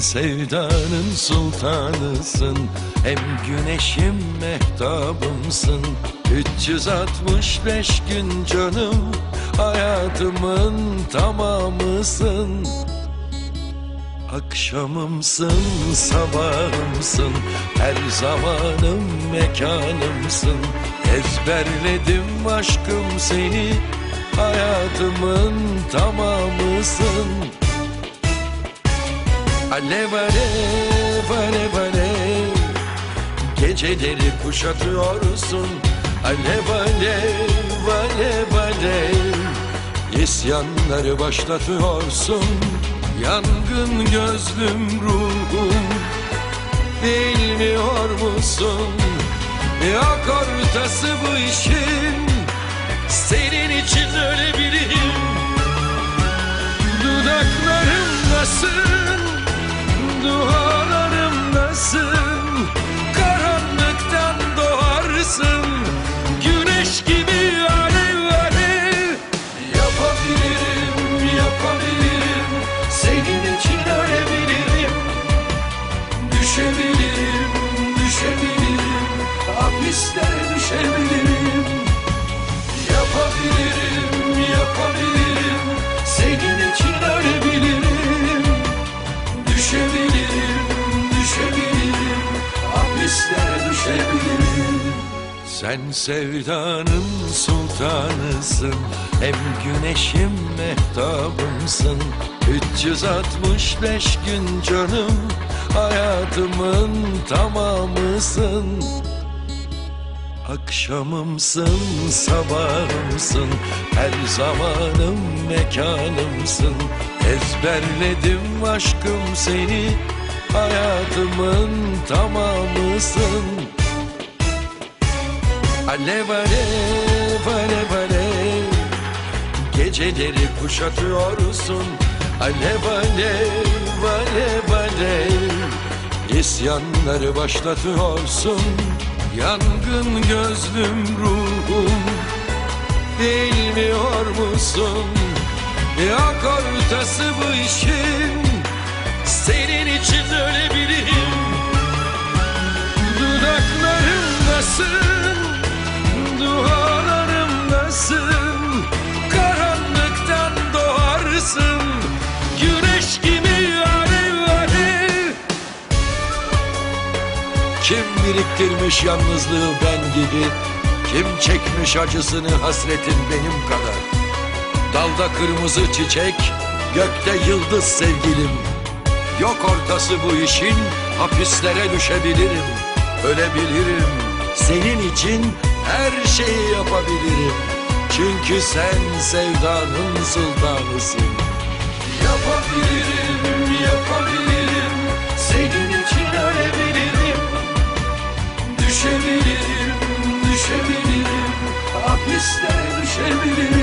sevdanın sultanısın Hem güneşim mehtabımsın. 365 gün canım Hayatımın tamamısın. Akşamımsın, sabahımsın Her zamanım mekanımsın Ezberledim aşkım seni Hayatımın tamamısın Alev alev alev alev. Geceleri kuşatıyorsun. Alev alev alev alev. İsyanları başlatıyorsun. Yangın gözlüm ruhum. Bilmiyor musun? Yok ortası bu işin. Senin için ölebilirim Dudaklarımdasın Dualarımdasın Düşebilirim. Yapabilirim, yapabilirim. Senin için ölebilirim. Düşebilirim, düşebilirim. Hapislere düşebilirim. Sen sevdanın sultanısın. Hem güneşim mehtabımsın. 365 gün canım. Hayatımın tamamısın Akşamımsın, sabahımsın Her zamanım mekanımsın. Ezberledim aşkım seni Hayatımın tamamısın. Alev alev alev alev Geceleri kuşatıyorsun. Alev alev alev alev İsyanları başlatıyorsun Yangın gözlüm ruhum Bilmiyor musun? Yok ortası bu işin Senin için ölebilirim Kim biriktirmiş yalnızlığı ben gibi? Kim çekmiş acısını hasretin benim kadar? Dalda kırmızı çiçek Gökte yıldız sevgilim. Yok ortası bu işin Hapislere düşebilirim. Ölebilirim Senin için her şeyi yapabilirim. Çünkü sen sevdanın sultanısın. Yapabilirim, yapabilirim Düşebilirim, düşebilirim. Hapislere düşebilirim